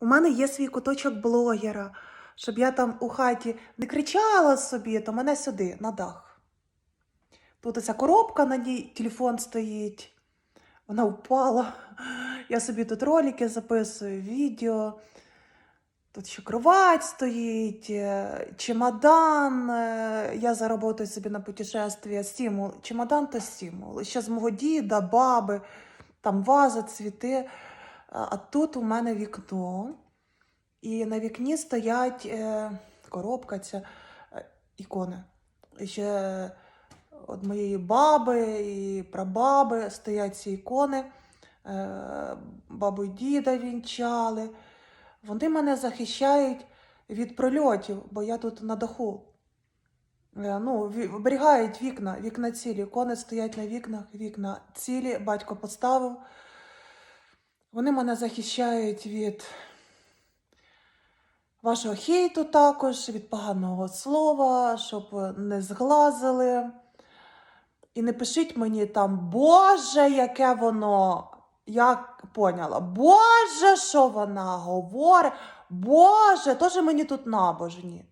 У мене є свій куточок блогера, щоб я там у хаті не кричала собі, то мене сюди, на дах. Тут оця коробка на ній, телефон стоїть. Вона впала. Я собі тут ролики записую, відео. Тут ще кровать стоїть, е, чемодан. е, Я заработаю собі на путешествие. Стимул. Чемодан то стимул. Ще з мого діда, баби, там ваза, цвіти. А тут у мене вікно. І на вікні стоять е, коробка, ця е, ікони. І ще від моєї баби і прабаби стоять ці ікони. Е, бабу й діда вінчали. Вони мене захищають від прольотів, бо я тут на даху. Е, Ну, оберігають вікна, вікна цілі. Ікони стоять на вікнах, вікна цілі, батько поставив. Вони мене захищають від вашого хейту також, від поганого слова, щоб не зглазили. І не пишіть мені там, Боже, яке воно. Я поняла, Боже, що вона говорить, Боже, теж мені тут набожні.